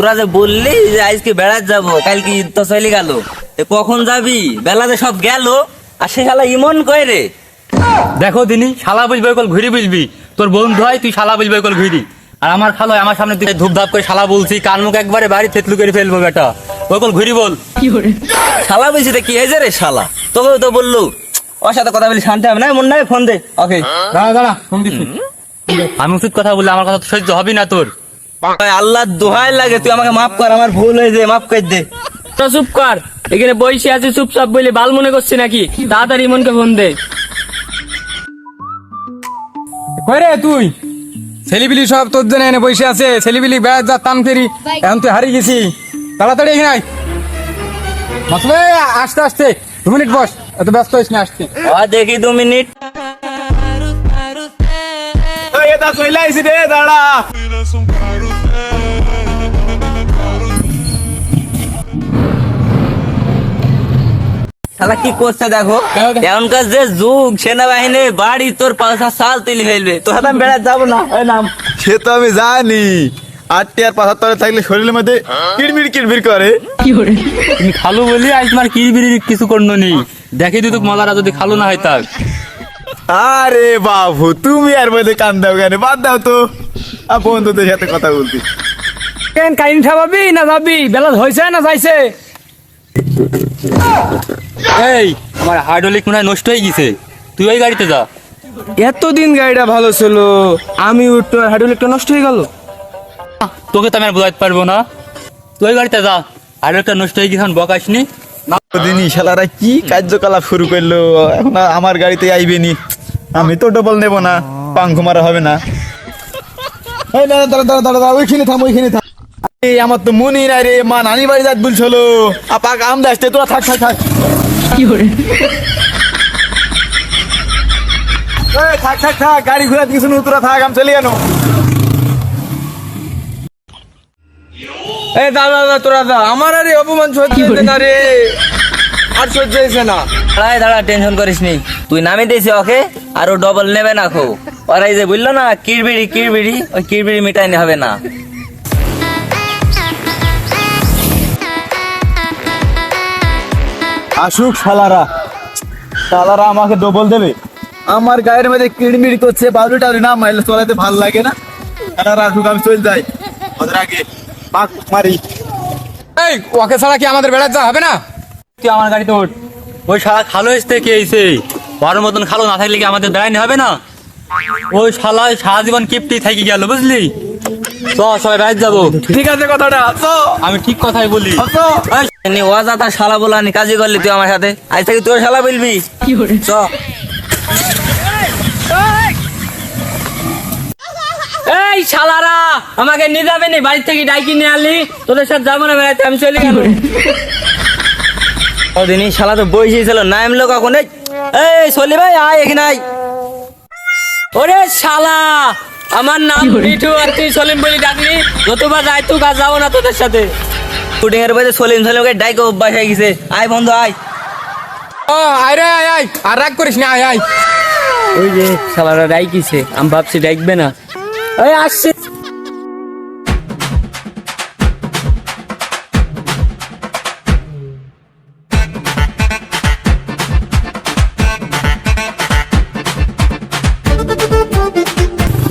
তোরা যে বললি যে আজকে বেড়াতে যাব কালকে ঈদ তো চলে গেল। কখন যাবি? বেলাতে সব গেল। আর সে শালা ইমন কয় রে? দেখো দিনি শালা বুঝবে কল ঘুরি বুঝবি। তোর বন্ধু হয় তুই শালা বুঝবে কল ঘুরি। আর আমার খালো আমার সামনে তুই ধূপ ধাপ করে শালা বলছি কান মুখ একবারে বাড়ি থেতলু করে ফেলব বেটা। ওই কল ঘুরি বল। শালা বলছি কি হয়েছে রে শালা? তোকে তো বলল। ওর সাথে কথা বলি শান্তি হবে না? মন নাই ফোন দে। ওকে দাঁড়া দাঁড়া ফোন দিচ্ছি। আমি উচিত কথা বললে আমার কথা তো সহ্য হবি না তোর। আল্লাহ দোহাই লাগে তুই আমাকে মাফ কর আমার ভুল হয়েছে মাফ করে দে। চুপ কর এখানে বসে আছে চুপচাপ বলে বাল মনে করছি নাকি? তাড়াতাড়ি ইমনকে ফোন দে। রে তুই? ছেলিবিলি সব তোর জন্য এনে বসে আছে ছেলিবিলি বেড়াত যা তাম ফেরি এখন তুই হারিয়ে গেছি। তাড়াতাড়ি এখানে আয়। মাসলে আসতে আসতে দু মিনিট বস এত ব্যস্ত হইস না আসতে। দেখি দু মিনিট। শালা কি করছে দেখো? এখনকার যে যুগ সেনাবাহিনী বাড়ি তোর পাঁচা সাল তুলি ফেলবে। তোর সাথে আমি বেড়াতে যাব না ওই নাম। সে তো আমি জানি। আটটি আর পাঁচাত্তরে থাকলে শরীরের মধ্যে কিড়মির কিড়মির করে। তুমি খালু বলি আজ তোমার কি কিছু করল নি। দেখে দিত মজারা যদি খালু না হয় তাক আরে বাবু তুমি আর মধ্যে কান দাও কেন? বাদ দাও তো। আর বন্ধুদের সাথে কথা বলতে। কেন কাহিনী ঠাবাবি না যাবি? বেলা হয়েছে না যাইছে। এই আমার হাইড্রোলিক মনে হয় নষ্ট হয়ে গেছে। তুই ওই গাড়িতে যা। এতদিন গাড়িটা ভালো ছিল আমি উঠতে হাইড্রোলিকটা নষ্ট হয়ে গেল। তোকে তো আমি আর বোঝাতে পারব না। তুই ওই গাড়িতে যা হাইড্রোলিকটা নষ্ট হয়ে গেছে এখন বকাসনি দিনই শালারা কি কার্যকলাপ শুরু করল? এখন আমার গাড়িতে আইবে নি। আমি তো ডবল নেব না পাঙ্খ মারা হবে না। এই দাঁড়া দাঁড়া দাঁড়া দাঁড়া দাঁড়া, ওইখানে থাম ওইখানে থাম। এই আমার তো মনে নাই রে মা নানি বাড়ি যাত বলছিল আপা কাম দাসতে তোরা থাক থাক থাক। এই, থাক থাক থাক গাড়ি দিয়েছ তোরা থাক আমি চলে গেল এই দাদা দাদা তোরা দা আমার আরে অপমান সহ্য হচ্ছে না রে। আর সহ্য হয়েছে না। দাঁড়াই দাঁড়া টেনশন করিস নি। তুই নামে দিয়েছি ওকে আর ও ডবল নেবে না খো। ওরাই যে বলল না কিরবিড়ি কিরবিড়ি ওই কিরবিড়ি মিটাইনি হবে না। আসুক শালারা। শালারা আমাকে ডবল দেবে। আমার গায়ের মধ্যে কিড়মিড় করছে বালু টালু না মাইলে চলাতে ভালো লাগে না। শালারা আসুক আমি চলে যাই। ওদের আগে পাক মারি। এই ওকে ছাড়া কি আমাদের বেড়াতে যাওয়া হবে না? তুই আমার গাড়িতে ওঠ। ওই শালা খালো এসতে কে এসে বড় মতন খালো না থাকলে কি আমাদের বেড়াইনি হবে না? ওই শালা সারা জীবন কিপটি থাকি গেল বুঝলি? চ সবাই বাইরে যাব। ঠিক আছে কথাটা আমি ঠিক কথাই বলি। ওয়াজা তার শালা বলানি কাজই করলি তুই আমার সাথে। আজ থেকে তোর শালা বলবি। চ। এই শালারা আমাকে নিয়ে যাবে নি বাড়ি থেকে ডাইকি নিয়ে আনলি। তোদের সাথে যাব না বেড়াতে আমি চলে গেল ওদিনই শালা তো বইসেই ছিল নামলো কখন? এই এই সলি ভাই আয় এখানে আয়। ওরে শালা আমার নাম মিঠু আর তুই সলিম বলি ডাকলি। যতবার যাই তুই কাজ যাব না তোদের সাথে। শুটিং এর বাইরে সলিম সলিমকে ডাইকে অভ্যাস হয়ে গেছে। আয় বন্ধু আয়। ও আয় রে আয় আয়। আর রাগ করিস না আয় আয়। ওই যে শালারা ডাইকিছে আমি ভাবছি ডাকবে না। ওই আসছে।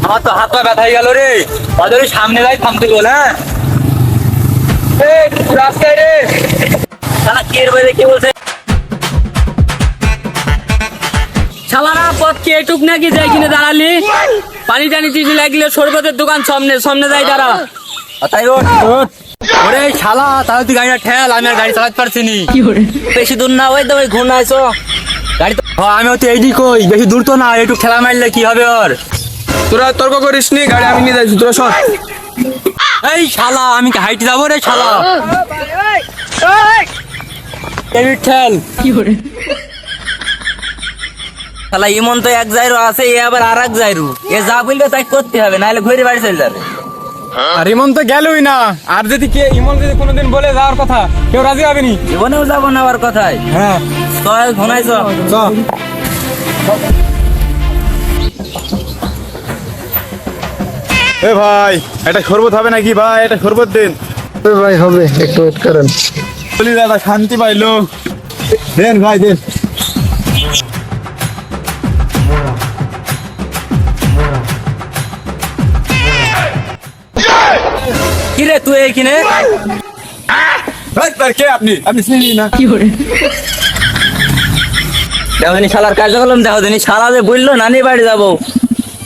আমার তো হাত পা ব্যথা হয়ে গেল রে। ওদের সামনে যাই থামতে বল হ্যাঁ এই, রাস্তায় রে শালা কি এর বাইরে কি বলছে শালারা পথ কি এটুক নাকি? যাই কিনে দাঁড়ালি। পানি টানি লাগলে দোকান সামনে সামনে যাই দাঁড়া। তাই ওরে শালা তাহলে তুই গাড়িটা ঠেল আমি আর গাড়ি চালাতে পারছি নি। বেশি দূর না ওই তো ওই ঘুর আইছো। গাড়ি তো হ, আমি হচ্ছে এইদিক কই বেশি দূর তো না একটু ঠেলা মারলে কি হবে ওর? তোরা তর্ক করিস নি গাড়ি আমি নিয়ে যাচ্ছি তোরা সর। এই শালা আমি কি হাইটে যাব রে শালা? এই ঠেল শালা ইমন তো এক জায়রো আছে এ আবার আর এক জায়রু এ যা বলবে তাই করতে হবে নাহলে ঘুরে বাড়ি চলে যাবে। আর ইমন তো গেলই না। আর যদি কে ইমন যদি কোনোদিন বলে যাওয়ার কথা কেউ রাজি হবে নি? জীবনেও যাব না আবার কথায়। হ্যাঁ। চল ঘনাইছ চ এ ভাই এটা শরবত হবে নাকি ভাই? এটা শরবত দিন। ভাই হবে। একটু ওয়েট করেন। বলি দাদা শান্তি পাইলো। দেন ভাই দেন। কি রে তুই এইখানে? ভাই, কে আপনি? আপনি চিনি না। দেখো দিনি শালার কার্যক্রম দেখো দিনি শালা যে বলল নানি বাড়ি যাব।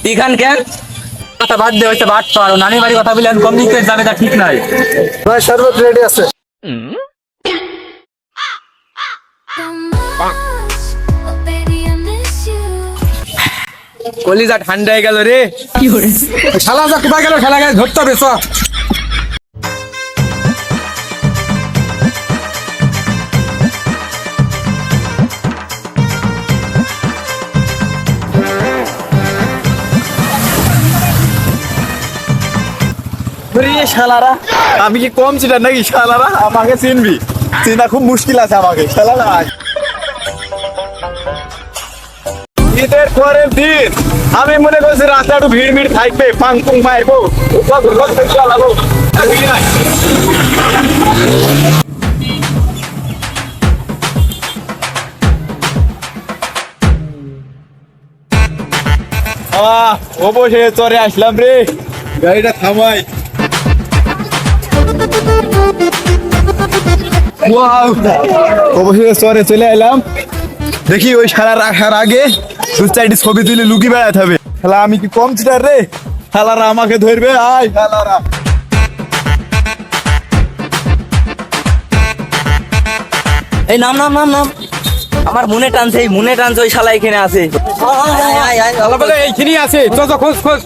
তুই খান কেন? কথা বাদ দে বাদ পারো। নানি বাড়ি কথা বলে কমিউনিকেট যাবে তা ঠিক নাই। ভাই শরবত রেডি আছে. কলিজা ঠান্ডা হয়ে গেল রে। খেলা যা কোথায় গেল খেলা গেল ধরতে হবে আমি কি কম ছিলাম নাকি শালারা? আমাকে চিনবি। চিনা খুব মুশকিল আছে আমাকে শালারা ঈদের পরের দিন আমি মনে করছি রাস্তা একটু ভিড় ভিড় থাকবে, পাং পুং মারবো। চালাবো চরে আসলাম রে। গাড়িটা থামাই। অবশেষে চরে চলে এলাম দেখি ওই সারা রাখার আগে দু চারটি ছবি তুলে লুকি বেড়াতে হবে শালা আমি কি কম চিটার রে শালারা আমাকে ধরবে আয় শালারা এই নাম নাম নাম নাম আমার মনে টানছে এই মনে টানছে ওই শালা এখানে আছে এইখানেই আছে চ খোঁজ খোঁজ